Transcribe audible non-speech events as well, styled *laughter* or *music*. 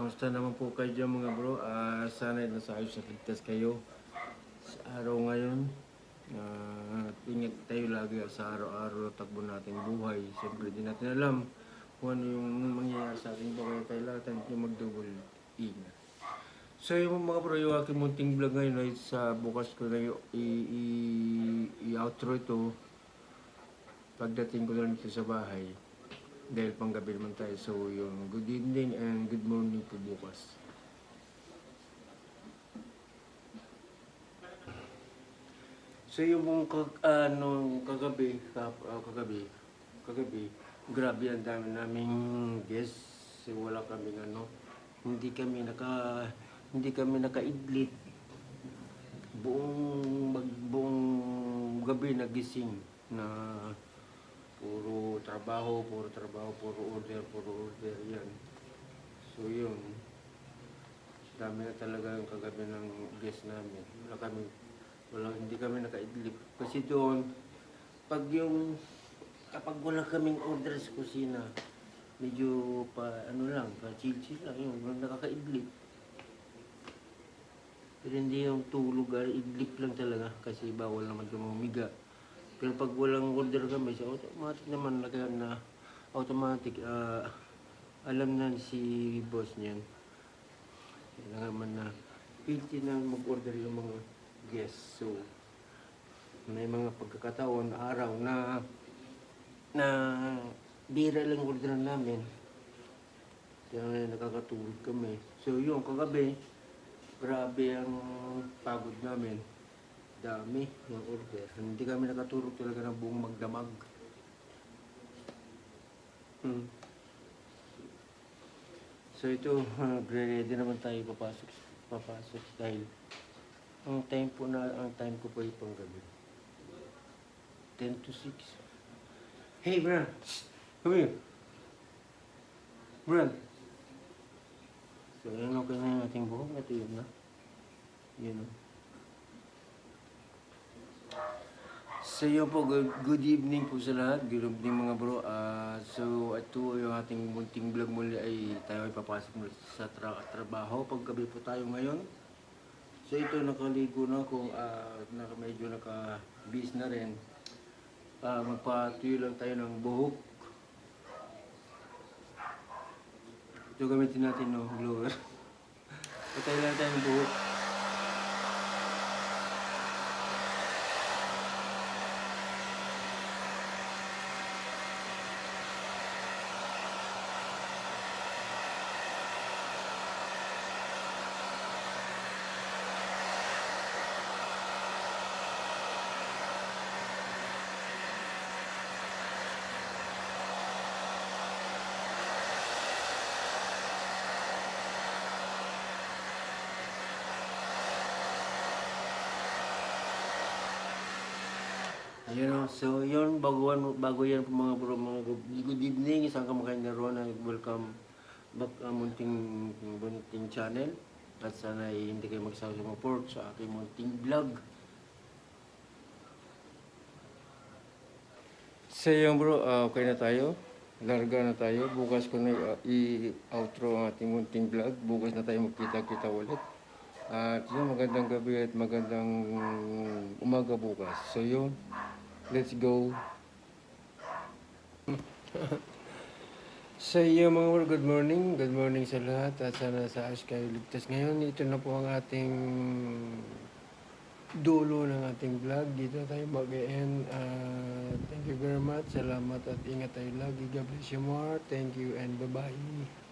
Kamusta naman po kayo dyan mga bro? Ah, sana nasa ayos at ligtas kayo sa araw ngayon. Ah, ingat tayo lagi sa araw-araw takbo nating buhay. Siyempre di natin alam kung ano yung mangyayari sa ating buhay. Kailangan natin mag-double ingat. So yung mga bro, yung aking munting vlog ngayon ay sa bukas ko na i-outro ito pagdating ko na sa bahay. Dahil panggabi naman tayo. So yung good evening and good morning po bukas. So yung mong kag, ano, kagabi, kap, ah, kagabi, kagabi, grabe ang dami naming guests. Wala kaming ano, hindi kami naka, hindi kami nakaidlit. Buong, mag, buong gabi nagising na puro trabaho, puro trabaho, puro order, puro order, yan. So yun, dami na talaga yung kagabi ng guest namin. Wala kami, wala, hindi kami nakaidlip. Kasi doon, pag yung, kapag wala kaming order sa kusina, medyo pa, ano lang, pa chill-chill lang, yung walang nakakaidlip. Pero hindi yung tulog, ah, idlip lang talaga kasi bawal naman tumiga. Pero pag walang order kami, so automatic naman na, na automatic, ah, alam na si boss niyan. Kailangan man na pilti na mag-order yung mga guests. So, may mga pagkakataon, araw na na bira lang order namin. Kaya nga nakakatulog kami. So yun, kagabi, grabe ang pagod namin. Dami ng order. Hindi kami nakatulog talaga ng buong magdamag. Hmm. So ito, *laughs* uh, ready naman tayo papasok, papasok dahil ang time po na, ang time ko po ay panggabi. 10 to 6. Hey, Bran! Come here! Bran! So, ayan okay na yung ating buhok. Ito yun na. Yun o. So yun po, good, good evening po sa lahat. Good evening mga bro. Ah, so ito yung ating munting vlog muli ay tayo ay papasok muli sa tra- trabaho. Paggabi po tayo ngayon. So ito nakaligo na ako. ah naka, medyo naka-bis na rin. Ah, magpatuyo lang tayo ng buhok. Ito gamitin natin no, blower. *laughs* Patay lang tayo ng buhok. Ayun o. So, yun, bago, bago yan po mga bro, mga good, evening, isang kamakain na ron, welcome back uh, munting, munting channel. At sana ay hindi kayo magsawa sa support sa aking munting vlog. So yun bro, ah, okay na tayo. Larga na tayo. Bukas ko na ah, i-outro ang ating munting vlog. Bukas na tayo magkita-kita ulit. At yun, magandang gabi at magandang umaga bukas. So yun, let's go. *laughs* So yun mga bro, good morning. Good morning sa lahat at sana sa ayos kayo ligtas. Ngayon, ito na po ang ating dulo ng ating vlog. Dito tayo mag-end. Uh, thank you very much. Salamat at ingat tayo lagi. God bless you more. Thank you and bye-bye.